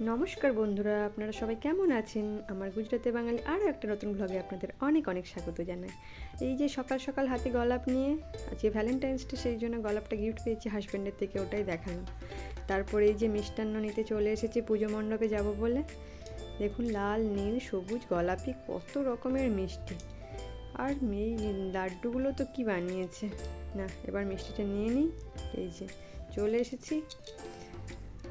নমস্কার বন্ধুরা, আপনারা সবাই কেমন আছেন? আমার গুজরাতে বাঙালি আরও একটা নতুন ব্লগে আপনাদের অনেক অনেক স্বাগত জানাই। এই যে সকাল সকাল হাতে গলাপ নিয়ে আজকে ভ্যালেন্টাইন্স ডে সেই জন্য গলাপটা গিফট পেয়েছি হাজব্যান্ডের থেকে, ওটাই দেখালাম। তারপরে এই যে মিষ্টান্ন নিতে চলে এসেছি পুজো মণ্ডপে যাব বলে। দেখুন, লাল, নীল, সবুজ, গোলাপি, কত রকমের মিষ্টি। আর এই লাড্ডুগুলো তো কি বানিয়েছে? না, এবার মিষ্টিটা নিয়ে নিই। এই যে, চলে এসেছি।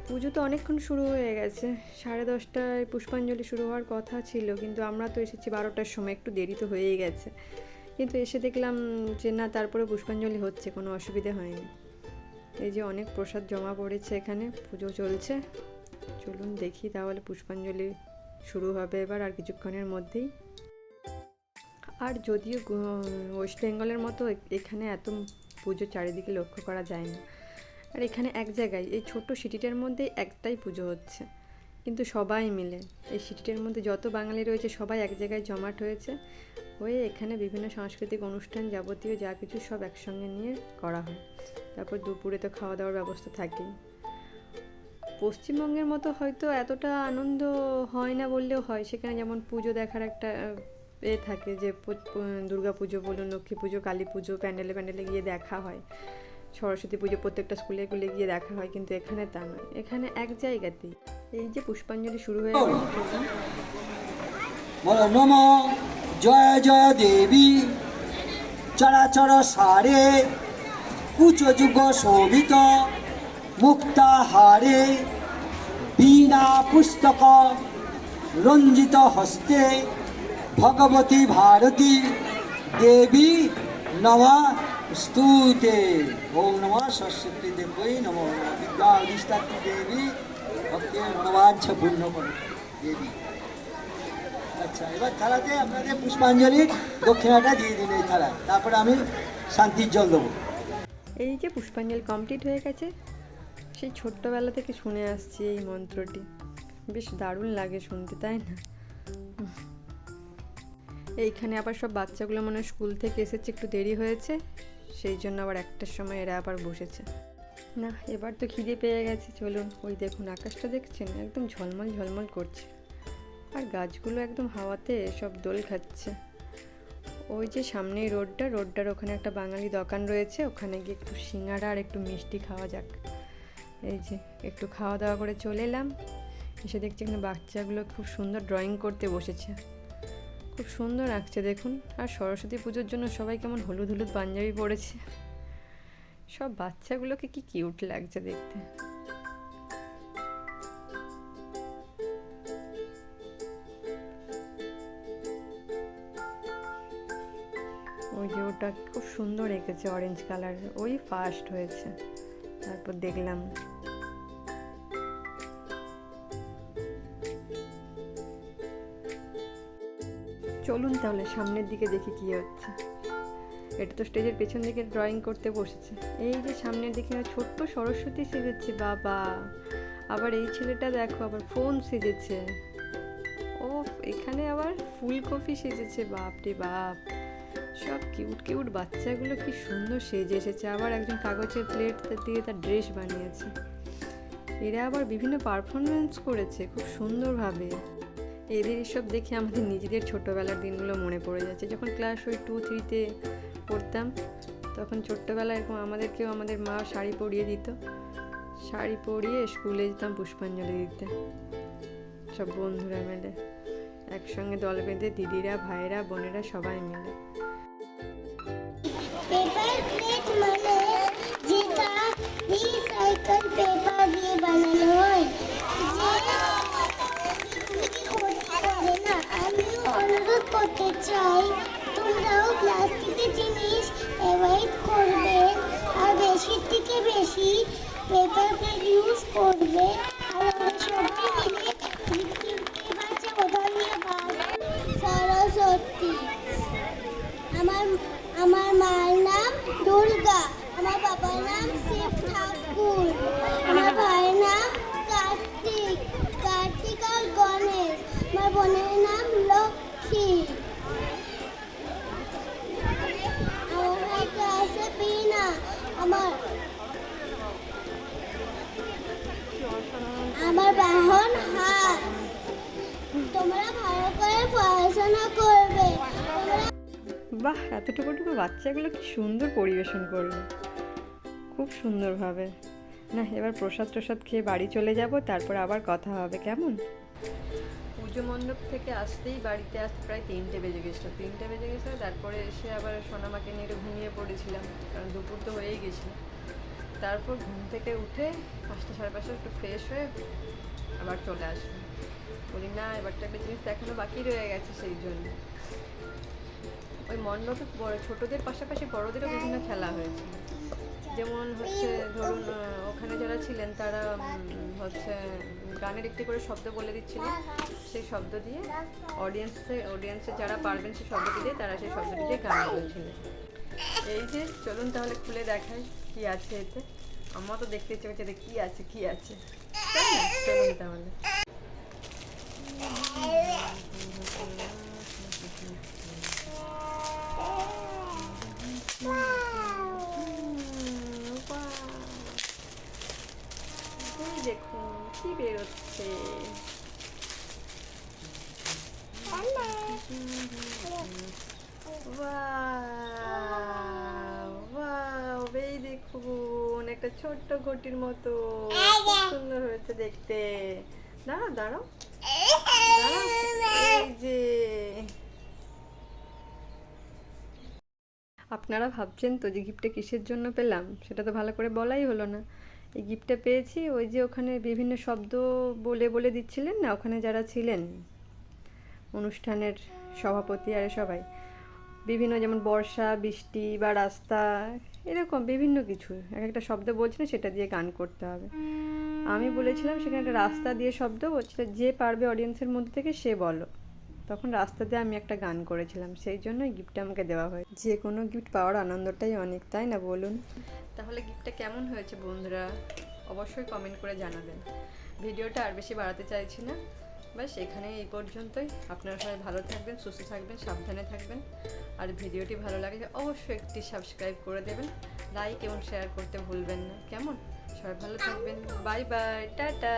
পুজো তো অনেকক্ষণ শুরু হয়ে গেছে। সাড়ে দশটায় পুষ্পাঞ্জলি শুরু হওয়ার কথা ছিল, কিন্তু আমরা তো এসেছি বারোটার সময়, একটু দেরি তো হয়েই গেছে। কিন্তু এসে দেখলাম যে না তারপরে পুষ্পাঞ্জলি হচ্ছে, কোনো অসুবিধে হয়নি। এই যে অনেক প্রসাদ জমা পড়েছে এখানে, পুজো চলছে। চলুন দেখি তাহলে পুষ্পাঞ্জলি শুরু হবে এবার আর কিছুক্ষণের মধ্যেই। আর যদিও ওয়েস্ট বেঙ্গলের মতো এখানে এত পুজো চারিদিকে লক্ষ্য করা যায় না। আর এখানে এক জায়গায়, এই ছোট্ট সিটিটার মধ্যে একটাই পুজো হচ্ছে। কিন্তু সবাই মিলে, এই সিটিটার মধ্যে যত বাঙালি রয়েছে, সবাই এক জায়গায় জমাট হয়েছে হয়ে এখানে বিভিন্ন সাংস্কৃতিক অনুষ্ঠান যাবতীয় যা কিছু সব একসঙ্গে নিয়ে করা হয়। তারপর দুপুরে তো খাওয়া দাওয়ার ব্যবস্থা থাকেই। পশ্চিমবঙ্গের মতো হয়তো এতটা আনন্দ হয় না বললেও হয়, সেখানে যেমন পুজো দেখার একটা, এ থাকে যে দুর্গা পুজো বলুন, লক্ষ্মী পুজো, কালী পুজো, প্যান্ডেলে প্যান্ডেলে গিয়ে দেখা হয়। সরস্বতী পুজো প্রত্যেকটা স্কুলে স্কুলে গিয়ে দেখা হয়, কিন্তু এখানে তা নয়। এখানে এক জায়গাতেই। এই যে পুষ্পাঞ্জলি শুরু হয়ে। বলো নম জয় জয় দেবী। চরাচর সারে, কুচ যুগ শোভিত মুক্তাহারে বীণা পুস্তক, রঞ্জিত হস্তে, ভগবতী ভারতী দেবী নমা স্তুতে ওম নম সরস্বতী দেবী নম বিদ্যা অধিষ্ঠাত্রী দেবী ভক্তের মনোবাঞ্ছ পূর্ণ করো আচ্ছা এবার থালাতে আপনাদের পুষ্পাঞ্জলির দক্ষিণাটা দিয়ে দিন এই থালায়। তারপরে আমি শান্তির জল দেবো। এই যে পুষ্পাঞ্জলি কমপ্লিট হয়ে গেছে, সেই ছোট্টবেলা থেকে শুনে আসছি এই মন্ত্রটি। বেশ দারুণ লাগে শুনতে, তাই না? এইখানে আবার সব বাচ্চাগুলো মনে স্কুল থেকে এসেছে, একটু দেরি হয়েছে। সেই জন্য আবার একটার সময় এরা আবার বসেছে। না, এবার তো খিদে পেয়ে গেছে, চলুন। ওই দেখুন, আকাশটা দেখছেন? একদম ঝলমল ঝলমল করছে। আর গাছগুলো একদম হাওয়াতে সব দোল খাচ্ছে। ওই যে সামনেই রোডটা, রোডটার ওখানে একটা বাঙালি দোকান রয়েছে। ওখানে গিয়ে একটু সিঙ্গাড়া আর একটু মিষ্টি খাওয়া যাক। এই যে, একটু খাওয়া দাওয়া করে চলে এলাম। এসে দেখছি এখানে বাচ্চাগুলো খুব সুন্দর ড্রয়িং করতে বসেছে। খুব সুন্দর আঁকছে দেখুন। আর সরস্বতী পুজোর জন্য সবাই কেমন হলুদ হলুদ পাঞ্জাবি পরেছে। সব বাচ্চাগুলোকে কি কিউট লাগছে দেখতে। ওই যে ওটা খুব সুন্দর এঁকেছে অরেঞ্জ কালার ওই ফার্স্ট হয়েছে। তারপর দেখলাম চলুন তাহলে, সামনের দিকে দেখি কি হচ্ছে। এটা তো স্টেজের পেছন দিকে ড্রয়িং করতে বসেছে। এই যে সামনের দিকে ছোট্ট সরস্বতী সেজেছে, বাবা। আবার এই ছেলেটা দেখো, আবার ফোন সেজেছে। ও এখানে আবার ফুলকপি সেজেছে বাপ রে বাপ। সব কিউট কিউট বাচ্চাগুলো কি সুন্দর সেজে এসেছে। আবার একজন কাগজের প্লেট দিয়ে তার ড্রেস বানিয়েছে। এরা আবার বিভিন্ন পারফরমেন্স করেছে, খুব সুন্দরভাবে। এদের এসব দেখে আমাদের নিজেদের ছোটোবেলার দিনগুলো মনে পড়ে যাচ্ছে। যখন ক্লাস ওই টু থ্রিতে পড়তাম, তখন ছোট্টবেলায় এরকম আমাদেরকেও আমাদের মা শাড়ি পরিয়ে দিত। শাড়ি পরিয়ে স্কুলে যেতাম পুষ্পাঞ্জলি দিতে। সব বন্ধুরা মিলে একসঙ্গে দল বেঁধে দিদিরা, ভাইয়েরা, বোনেরা সবাই মিলে। পেপার প্লেট মানে যেটা রিসাইকেল পেপার দিয়ে বানানো হয় যে করতে পারে না আমিও অনুরোধ করতে চাই। তোমরাও প্লাস্টিকের জিনিস অ্যাভয়েড করবে। আর বেশি থেকে বেশি পেপার প্লেট ইউজ করবে। বাহ, এতটুকুটুকু বাচ্চাগুলো কি সুন্দর পরিবেশন করল। খুব সুন্দরভাবে। না, এবার প্রসাদ প্রসাদ খেয়ে বাড়ি চলে যাব, তারপর আবার কথা হবে, কেমন? পুজো মণ্ডপ থেকে আসতেই বাড়িতে আসতে প্রায় তিনটে বেজে গেছিল তিনটে বেজে গেছিল তারপরে এসে আবার সোনামাকে নিয়ে একটু ঘুমিয়ে পড়েছিলাম, কারণ দুপুর তো হয়েই গেছিল তারপর ঘুম থেকে উঠে পাঁচটা সাড়ে পাঁচটা একটু ফ্রেশ হয়ে আবার চলে আসলাম। বলি, না এবার তো একটা জিনিস দেখানো বাকি রয়ে গেছে, সেই জন্য। ওই মণ্ডপে ছোটদের পাশাপাশি বড়দেরও বিভিন্ন খেলা হয়েছে। যেমন হচ্ছে ধরুন ওখানে যারা ছিলেন তারা হচ্ছে গানের একটি করে শব্দ বলে দিচ্ছিল। সেই শব্দ দিয়ে অডিয়েন্সে অডিয়েন্সে যারা পারবেন সেই শব্দটি দিয়ে, তারা সেই শব্দটি দিয়ে গান বলছিলেন এই যে, চলুন তাহলে খুলে দেখাই কি আছে এতে। আমার তো দেখতে ইচ্ছে করছে কি আছে কি আছে? চলুন তাহলে। এই দেখুন একটা ছোট্ট ঘটির মতো। সুন্দর হয়েছে দেখতে। দাঁড়াও দাঁড়াও। দাঁড়াও এই যে। আপনারা ভাবছেন তো যে গিফটটা কিসের জন্য পেলাম? সেটা তো ভালো করে বলাই হলো না। এই গিফটটা পেয়েছি ওই যে ওখানে বিভিন্ন শব্দ বলে বলে দিচ্ছিলেন না? ওখানে যারা ছিলেন অনুষ্ঠানের সভাপতি আর সবাই। বিভিন্ন যেমন বর্ষা, বৃষ্টি বা রাস্তা, এরকম বিভিন্ন কিছু। এক একটা শব্দ বলছে না সেটা দিয়ে গান করতে হবে। আমি বলেছিলাম সেখানে একটা রাস্তা দিয়ে শব্দ বলছিল, যে পারবে অডিয়েন্সের মধ্যে থেকে সে বলো। তখন রাস্তা দিয়ে আমি একটা গান করেছিলাম, সেই জন্য গিফটটা আমাকে দেওয়া হয় যে কোনো গিফট পাওয়ার আনন্দটাই অনেক, তাই না বলুন? তাহলে গিফটটা কেমন হয়েছে বন্ধুরা? অবশ্যই কমেন্ট করে জানাবেন। ভিডিওটা আর বেশি বাড়াতে চাইছি না। ব্যাস এখানে এই পর্যন্তই। আপনারা সবাই ভালো থাকবেন, সুস্থ থাকবেন, সাবধানে থাকবেন। আর ভিডিওটি ভালো লাগলে অবশ্যই একটি সাবস্ক্রাইব করে দেবেন। লাইক এবং শেয়ার করতে ভুলবেন না। কেমন? সবাই ভালো থাকবেন। Bye bye tata!